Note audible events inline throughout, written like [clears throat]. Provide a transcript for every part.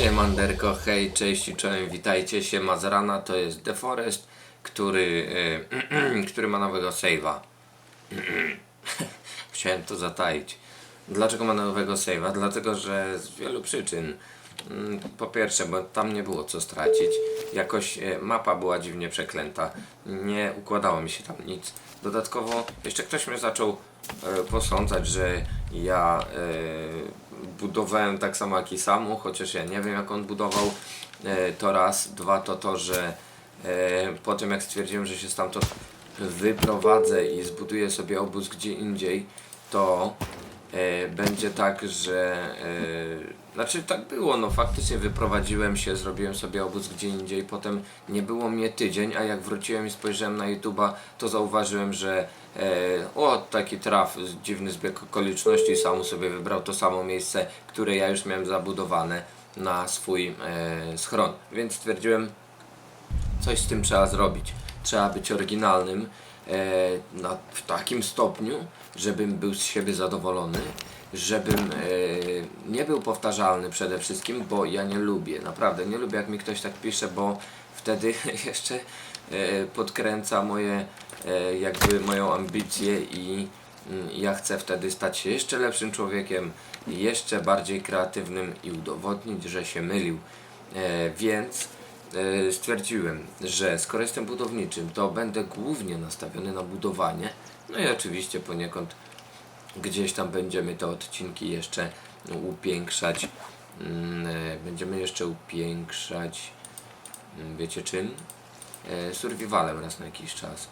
Siemanderko, hej, cześć i czołem, witajcie, siema z rana, to jest The Forest, który, e, [clears throat] który ma nowego save'a. [clears throat] Chciałem to zataić. Dlaczego ma nowego save'a? Dlatego, że z wielu przyczyn. Mm, Po pierwsze, bo tam nie było co stracić. Jakoś e, mapa była dziwnie przeklęta. Nie układało mi się tam nic. Dodatkowo jeszcze ktoś mnie zaczął e, posądzać, że ja budowałem tak samo jak i Samu, chociaż ja nie wiem jak on budował. E, to raz. Dwa to to, że e, po tym jak stwierdziłem, że się stamtąd wyprowadzę i zbuduję sobie obóz gdzie indziej, to e, będzie tak, że znaczy tak było, no faktycznie wyprowadziłem się, zrobiłem sobie obóz gdzie indziej, potem nie było mnie tydzień, a jak wróciłem i spojrzałem na YouTube'a, to zauważyłem, że e, o taki traf, dziwny zbieg okoliczności, sam sobie wybrał to samo miejsce, które ja już miałem zabudowane na swój e, schron, więc stwierdziłem, coś z tym trzeba zrobić. Trzeba być oryginalnym na, w takim stopniu, żebym był z siebie zadowolony, żebym e, nie był powtarzalny przede wszystkim, bo ja nie lubię, naprawdę nie lubię jak mi ktoś tak pisze, bo wtedy [laughs] jeszcze e, podkręca moje, e, jakby moją ambicję i mm, ja chcę wtedy stać się jeszcze lepszym człowiekiem, jeszcze bardziej kreatywnym i udowodnić, że się mylił. E, więc e, stwierdziłem, że skoro jestem budowniczym, to będę głównie nastawiony na budowanie. No i oczywiście poniekąd gdzieś tam będziemy te odcinki jeszcze upiększać. Mm, e, Będziemy jeszcze upiększać, mm, wiecie czym? E, Survivalem raz na jakiś czas.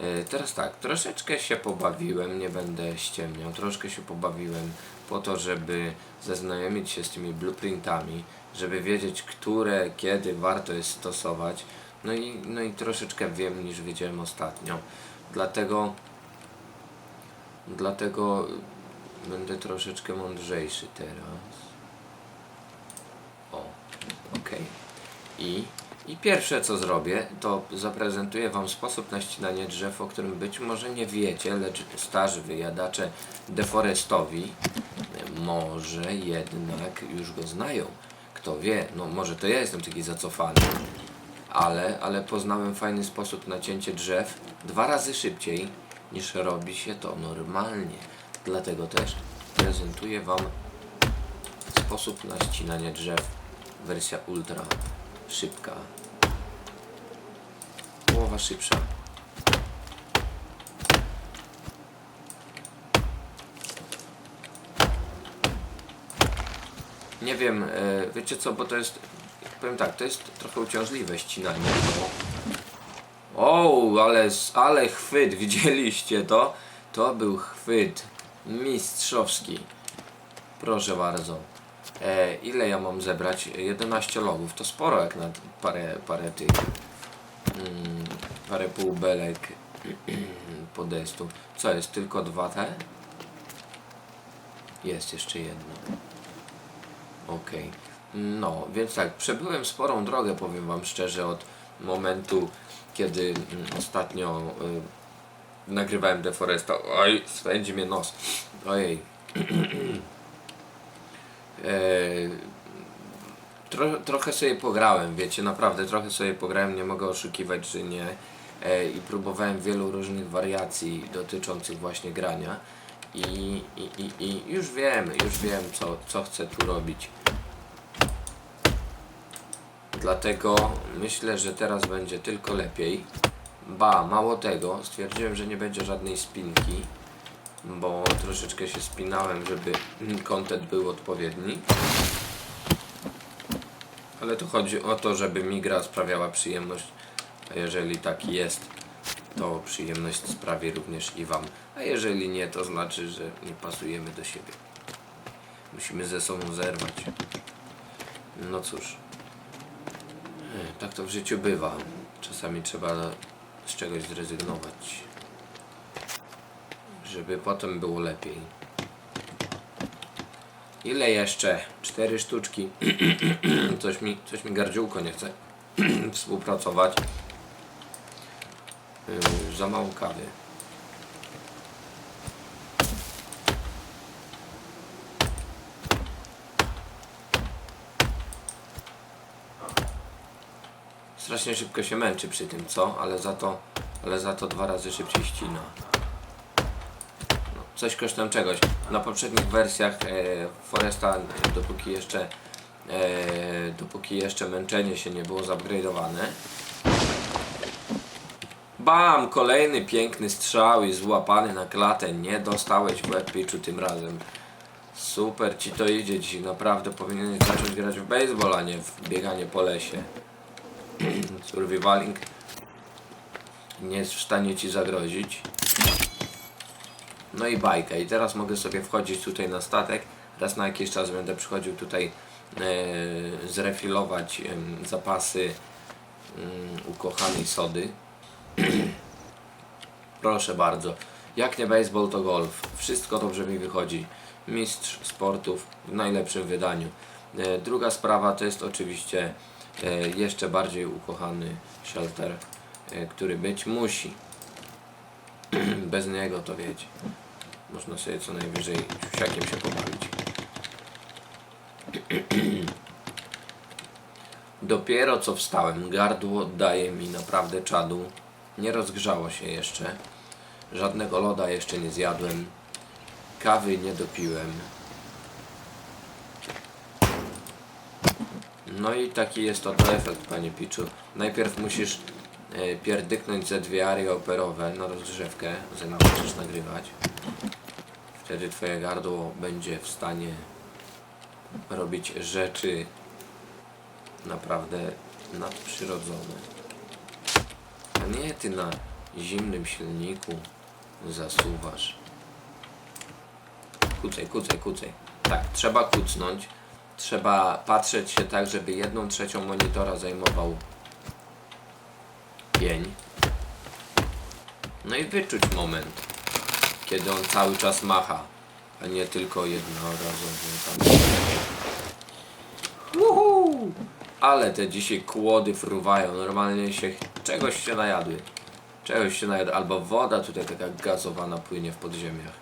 E, Teraz tak, troszeczkę się pobawiłem, nie będę ściemniał, troszkę się pobawiłem po to, żeby zaznajomić się z tymi blueprintami, żeby wiedzieć, które, kiedy warto jest stosować. No i, no i troszeczkę wiem niż wiedziałem ostatnio. Dlatego Dlatego będę troszeczkę mądrzejszy teraz. O, okej. I, I pierwsze co zrobię, to zaprezentuję Wam sposób na ścinanie drzew, o którym być może nie wiecie, lecz starzy wyjadacze deforestowi może jednak już go znają. Kto wie, no może to ja jestem taki zacofany, ale, ale poznałem fajny sposób na cięcie drzew dwa razy szybciej niż robi się to normalnie. Dlatego też prezentuję Wam sposób na ścinanie drzew. Wersja ultra szybka. Połowa szybsza. Nie wiem, e, wiecie co, bo to jest, powiem tak, to jest trochę uciążliwe ścinanie, o, ale, ale chwyt, [laughs] widzieliście to? To był chwyt mistrzowski. Proszę bardzo. E, ile ja mam zebrać? 11 logów. To sporo jak na parę, parę tych. Mm, parę półbelek [clears throat] podestu. Co jest? Tylko dwa te? Jest jeszcze jedno. Okej. No, więc tak, przebyłem sporą drogę, powiem Wam szczerze, od momentu, kiedy mm, ostatnio y, nagrywałem Deforesta. Oj, swędzi mnie nos. Ojej. [clears throat] e, tro, trochę sobie pograłem, wiecie, naprawdę trochę sobie pograłem, nie mogę oszukiwać, że nie. E, I próbowałem wielu różnych wariacji dotyczących właśnie grania. I, i, i, już wiem, już wiem, co, co chcę tu robić. Dlatego myślę, że teraz będzie tylko lepiej. Ba, mało tego, stwierdziłem, że nie będzie żadnej spinki, bo troszeczkę się spinałem, żeby [clears throat] content był odpowiedni. Ale tu chodzi o to, żeby mi gra sprawiała przyjemność, jeżeli tak jest, to przyjemność sprawi również i Wam. A jeżeli nie, to znaczy, że nie pasujemy do siebie. Musimy ze sobą zerwać. No cóż. Tak to w życiu bywa. Czasami trzeba z czegoś zrezygnować, żeby potem było lepiej. Ile jeszcze? Cztery sztuczki. [clears throat] coś, mi, coś mi gardziółko nie chce [clears throat] współpracować. Yy, za mało kawy. strasznie szybko się męczy przy tym, co? Ale za to, ale za to dwa razy szybciej ścina. No, coś kosztem czegoś. Na poprzednich wersjach e, Foresta, dopóki jeszcze e, dopóki jeszcze męczenie się nie było zupgrade'owane. Bam! Kolejny piękny strzał i złapany na klatę. Nie dostałeś w łeb tym razem. Super ci to idzie dzisiaj. Naprawdę powinieneś zacząć grać w baseball, a nie w bieganie po lesie. [clears throat] Survivaling nie jest w stanie ci zagrozić. No i bajka. I teraz mogę sobie wchodzić tutaj na statek. Raz na jakiś czas będę przychodził tutaj e, zrefilować em, zapasy em, ukochanej sody. [clears throat] Proszę bardzo. Jak nie baseball, to golf. Wszystko dobrze mi wychodzi. Mistrz sportów w najlepszym wydaniu. E, druga sprawa to jest oczywiście e, jeszcze bardziej ukochany shelter, e, który być musi. [clears throat] Bez niego to wiecie. Można sobie co najwyżej siakiem się pobawić. [clears throat] Dopiero co wstałem, gardło daje mi naprawdę czadu. Nie rozgrzało się jeszcze. Żadnego loda jeszcze nie zjadłem. Kawy nie dopiłem. No i taki jest oto efekt, panie Piczu. Najpierw musisz e, pierdyknąć ze dwie arie operowe na rozgrzewkę, zanim zaczniesz nagrywać. Wtedy twoje gardło będzie w stanie robić rzeczy naprawdę nadprzyrodzone. Nie ty na zimnym silniku zasuwasz. Kucaj, kucaj, kucaj. Tak, trzeba kucnąć. Trzeba patrzeć się tak, żeby jedną trzecią monitora zajmował pień. No i wyczuć moment, kiedy on cały czas macha, a nie tylko jednorazowo. Uhu! Ale te dzisiaj kłody fruwają, normalnie się czegoś się najadły. Czegoś się najadły, albo woda tutaj taka gazowana płynie w podziemiach.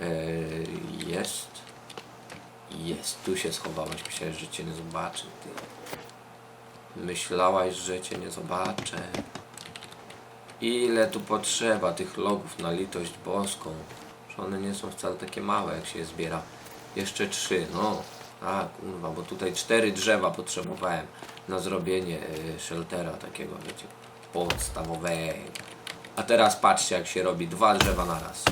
Eee, jest. Jest, tu się schowałaś, myślałeś, że cię nie zobaczy. Ty. Myślałaś, że cię nie zobaczę. Ile tu potrzeba tych logów na litość boską. Że one nie są wcale takie małe, jak się je zbiera. Jeszcze trzy, no. A kurwa, bo tutaj cztery drzewa potrzebowałem na zrobienie y, sheltera takiego, wiecie, podstawowego. A teraz patrzcie, jak się robi dwa drzewa na raz.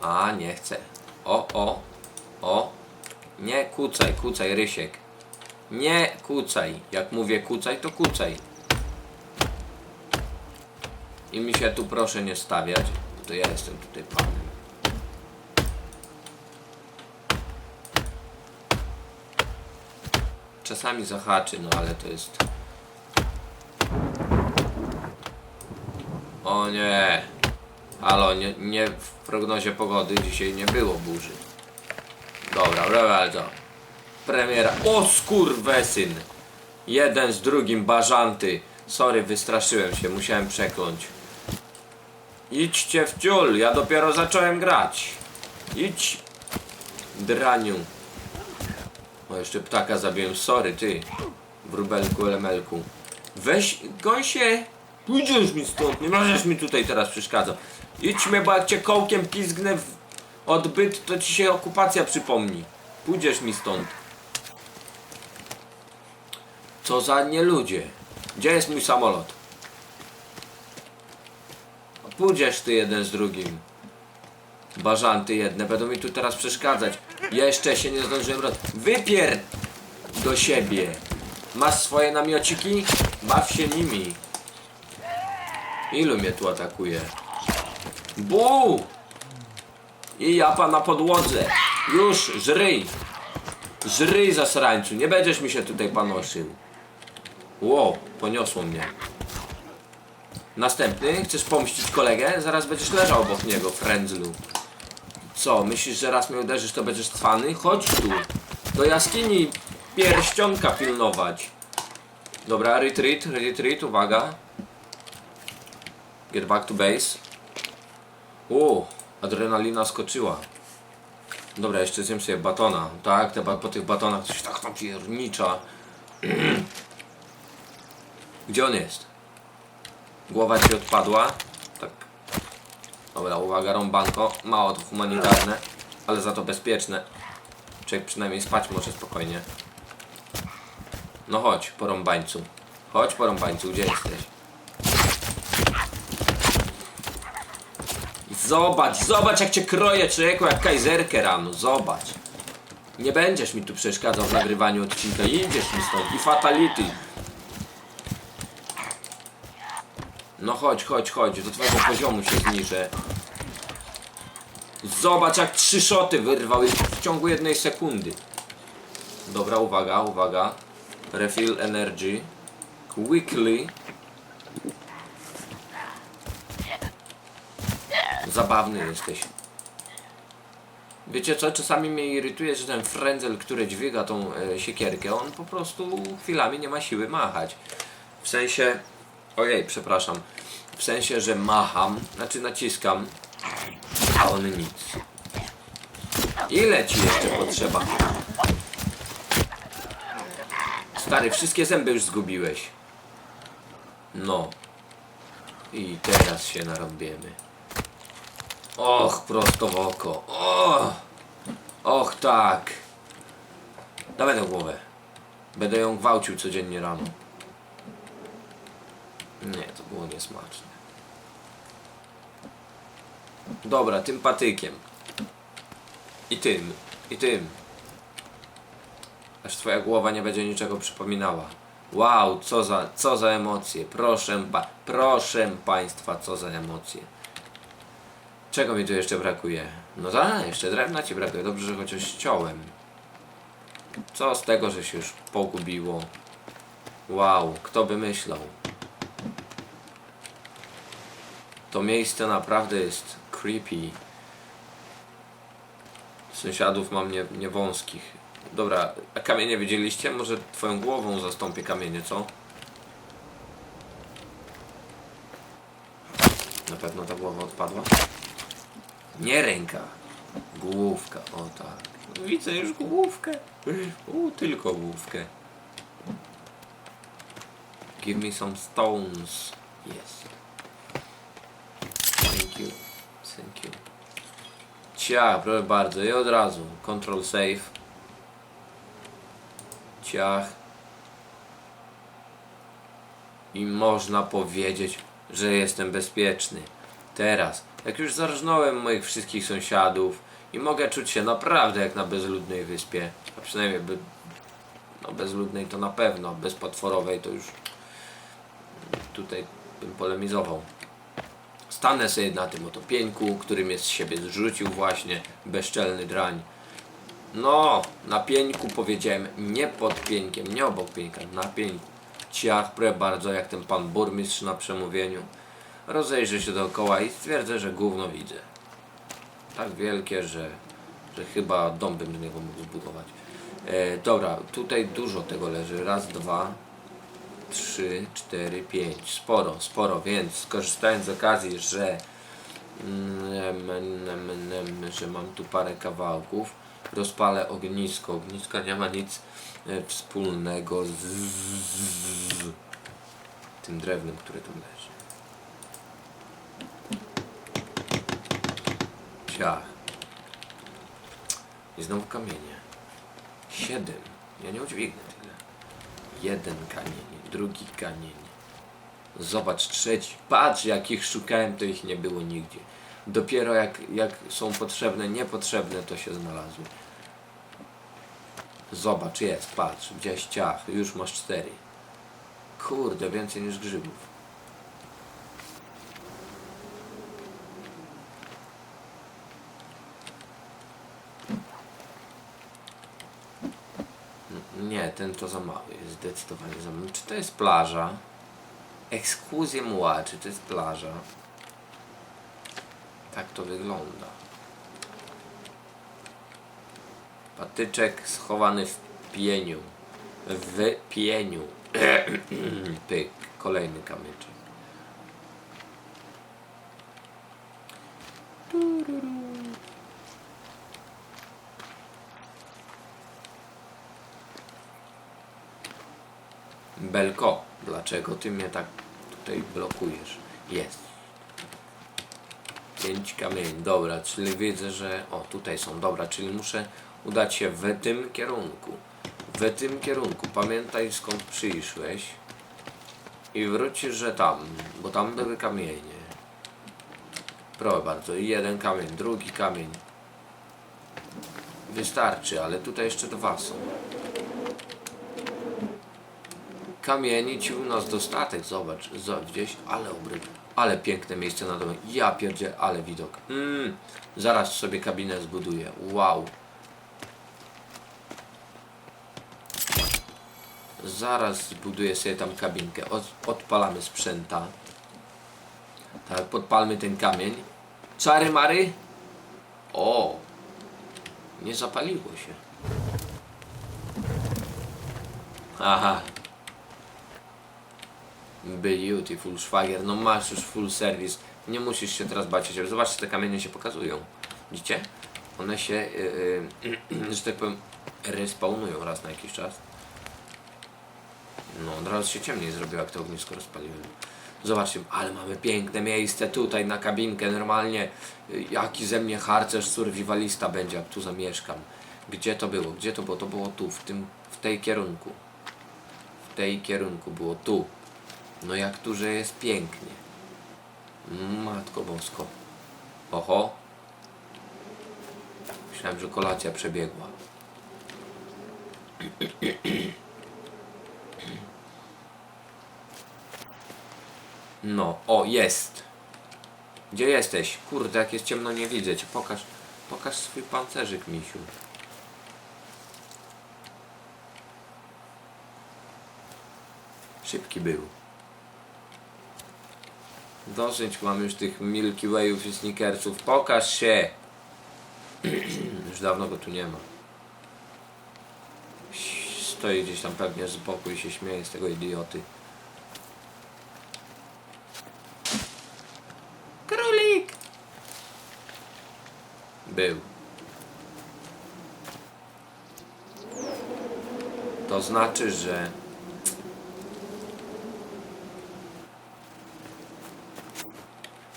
A, nie chcę. O, o, o. Nie kucaj, kucaj, Rysiek. Nie kucaj. Jak mówię kucaj, to kucaj. I mi się tu proszę nie stawiać, bo to ja jestem tutaj panem. Czasami zahaczy, no ale to jest... O nie! Halo, nie, nie w prognozie pogody dzisiaj nie było burzy. Dobra, bardzo. Premiera. O skurwesyn! Jeden z drugim bażanty. Sorry, wystraszyłem się, musiałem przekląć. Idźcie w ciul, ja dopiero zacząłem grać. Idź, draniu. Jeszcze ptaka zabiłem, sorry, ty. Wróbelku, elemelku. Weź, gąsie. Pójdziesz mi stąd, nie możesz mi tutaj teraz przeszkadzać. Idźmy, bo jak cię kołkiem pizgnę w odbyt, to ci się okupacja przypomni. Pójdziesz mi stąd. Co za nie ludzie. Gdzie jest mój samolot? Pójdziesz ty jeden z drugim. Bażanty jedne, będą mi tu teraz przeszkadzać. Jeszcze się nie zdążyłem roz... Wypier do siebie. Masz swoje namiociki? Baw się nimi. Ilu mnie tu atakuje? Bu! I japa na podłodze. Już, żryj. Żryj zasrańcu, nie będziesz mi się tutaj panoszył. Ło, poniosło mnie. Następny, chcesz pomścić kolegę? Zaraz będziesz leżał obok niego, frędzlu. Co, myślisz, że raz mnie uderzysz, to będziesz cwany? Chodź tu. Do jaskini pierścionka pilnować. Dobra, retreat, retreat, uwaga. Get back to base. O, adrenalina skoczyła. Dobra, jeszcze zjem sobie batona. Tak, te po tych batonach coś tak napiernicza. [clears throat] Gdzie on jest? Głowa ci odpadła? Dobra, uwaga, rąbanko. Mało to humanitarne, ale za to bezpieczne. Człowiek przynajmniej spać może spokojnie. No chodź, po rąbańcu. Chodź po rąbańcu, gdzie jesteś? Zobacz, zobacz jak cię kroję, człowieku, jak kajzerkę rano, zobacz. Nie będziesz mi tu przeszkadzał w nagrywaniu odcinka, idziesz mi stąd i fatality. No chodź, chodź, chodź, do twojego poziomu się zniżę. Zobacz jak trzy szoty wyrwał w ciągu jednej sekundy. Dobra, uwaga, uwaga. Refill energy. Quickly. Zabawny jesteś. Wiecie co, czasami mnie irytuje, że ten frędzel, który dźwiga tą e, siekierkę, on po prostu chwilami nie ma siły machać. W sensie, ojej, przepraszam, w sensie, że macham, znaczy naciskam, a on nic. Ile ci jeszcze potrzeba? Stary, wszystkie zęby już zgubiłeś. No. I teraz się narąbiemy. Och, prosto w oko. Och, och tak. Dawaj tę głowę. Będę ją gwałcił codziennie rano. Nie, to było niesmaczne. Dobra, tym patykiem. I tym, i tym. Aż twoja głowa nie będzie niczego przypominała. Wow, co za, co za emocje. Proszę, pa, proszę państwa, co za emocje. Czego mi tu jeszcze brakuje? No tak, jeszcze drewna ci brakuje. Dobrze, że chociaż ściąłem. Co z tego, że się już pogubiło? Wow, kto by myślał? To miejsce naprawdę jest creepy. Sąsiadów mam nie, nie wąskich. Dobra, a kamienie widzieliście? Może twoją głową zastąpię kamienie, co? Na pewno ta głowa odpadła? Nie ręka. Główka, o tak. Widzę już główkę. U, tylko główkę. Give me some stones. Yes. Thank you. Ciach, proszę bardzo. I od razu. Control save. Ciach. I można powiedzieć, że jestem bezpieczny. Teraz, jak już zarżnąłem moich wszystkich sąsiadów i mogę czuć się naprawdę jak na bezludnej wyspie, a przynajmniej by, no bezludnej to na pewno, bezpotworowej to już tutaj bym polemizował. Stanę sobie na tym oto pieńku, który mnie z siebie zrzucił właśnie, bezczelny drań. No, na pieńku powiedziałem, nie pod pieńkiem, nie obok pieńka, na pieńku. Ciach, proszę bardzo, jak ten pan burmistrz na przemówieniu. Rozejrzę się dookoła i stwierdzę, że gówno widzę. Tak wielkie, że, że chyba dom bym z niego mógł zbudować. E, dobra, tutaj dużo tego leży. Raz, dwa, trzy, cztery, pięć. Sporo, sporo, więc skorzystając z okazji, że, mm, em, em, em, że mam tu parę kawałków, rozpalę ognisko. Ognisko nie ma nic e, wspólnego z, z tym drewnem, które tam leży. Ciach. I znowu kamienie. Siedem. Ja nie udźwignę tyle. Jeden kamień, drugi kamień. Zobacz, trzeci. Patrz, jakich szukałem, to ich nie było nigdzie. Dopiero jak, jak są potrzebne, niepotrzebne, to się znalazły. Zobacz, jest, patrz, gdzieś ciach, już masz cztery. Kurde, więcej niż grzybów. N- Nie, ten to za mały jest, zdecydowanie za mały. Czy to jest plaża? Ekskluzje muła, czy to jest plaża? Tak to wygląda. Patyczek schowany w pieniu. W pieniu. [clears throat] Pyk. Kolejny kamyczek. Belko. Dlaczego ty mnie tak tutaj blokujesz? Jest. Pięć kamieni, dobra, czyli widzę, że... O, tutaj są, dobra, czyli muszę udać się w tym kierunku. W tym kierunku. Pamiętaj skąd przyszłeś. I wrócisz, że tam, bo tam były kamienie. Proszę bardzo, jeden kamień, drugi kamień. Wystarczy, ale tutaj jeszcze dwa są. Kamieni ci u nas dostatek, zobacz, zobacz gdzieś, ale obryt, ale piękne miejsce na dole. Ja pierdzie, ale widok. Mm, zaraz sobie kabinę zbuduję. Wow. Zaraz zbuduję sobie tam kabinkę. Od, odpalamy sprzęta. Tak, podpalmy ten kamień. Czary mary. O! Nie zapaliło się. Aha. Beautiful szwagier. No masz już full service. Nie musisz się teraz bać. Zobaczcie, te kamienie się pokazują. Widzicie? One się, yy, yy, [clears throat] że tak powiem, respawnują raz na jakiś czas. No, od razu się ciemniej zrobiło, jak to ognisko rozpaliłem. Zobaczcie, ale mamy piękne miejsce tutaj na kabinkę, normalnie. y, Jaki ze mnie harcerz, survivalista będzie, jak tu zamieszkam. Gdzie to było? Gdzie to było? To było tu, w tym, w tej kierunku. W tej kierunku było tu. No jak tu, że jest pięknie. Matko bosko. Oho. Myślałem, że kolacja przebiegła. No, o, jest. Gdzie jesteś? Kurde, jak jest ciemno, nie widzę cię. Pokaż, pokaż swój pancerzyk, misiu. Szybki był. Dosyć mam już tych Milky Wayów i Snickersów. Pokaż się! [clears throat] już dawno go tu nie ma. Stoi gdzieś tam pewnie z boku i się śmieje z tego idioty. Królik! Był. To znaczy, że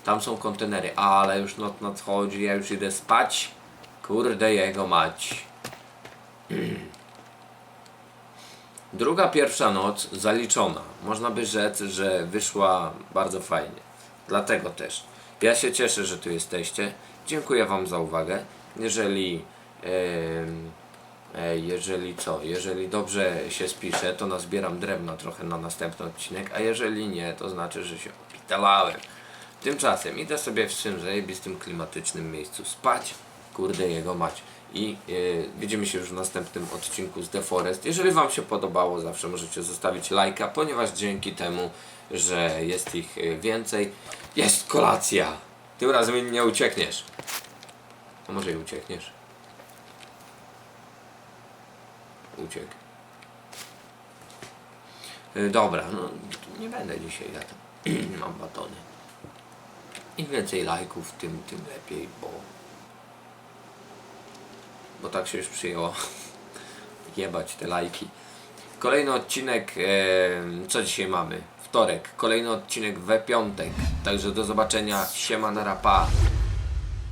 tam są kontenery, ale już noc nadchodzi, ja już idę spać. Kurde jego mać. [clears throat] Druga pierwsza noc zaliczona. Można by rzec, że wyszła bardzo fajnie. Dlatego też. Ja się cieszę, że tu jesteście. Dziękuję Wam za uwagę. Jeżeli e, jeżeli co, jeżeli dobrze się spiszę, to nazbieram drewna trochę na następny odcinek, a jeżeli nie, to znaczy, że się opitalałem. Tymczasem idę sobie w tym zajebistym klimatycznym miejscu spać. Kurde jego mać. I yy, widzimy się już w następnym odcinku z The Forest. Jeżeli Wam się podobało, zawsze możecie zostawić lajka, ponieważ dzięki temu, że jest ich yy, więcej, jest kolacja. Tym razem nie uciekniesz. A może i uciekniesz? Uciekł. Yy, dobra, no nie będę dzisiaj jadł. [clears throat] Mam batony. Im więcej lajków, tym, tym lepiej, bo bo tak się już przyjęło. [laughs] Jebać te lajki. Kolejny odcinek, e, co dzisiaj mamy? Wtorek. Kolejny odcinek we piątek. Także do zobaczenia. Siema na rapa.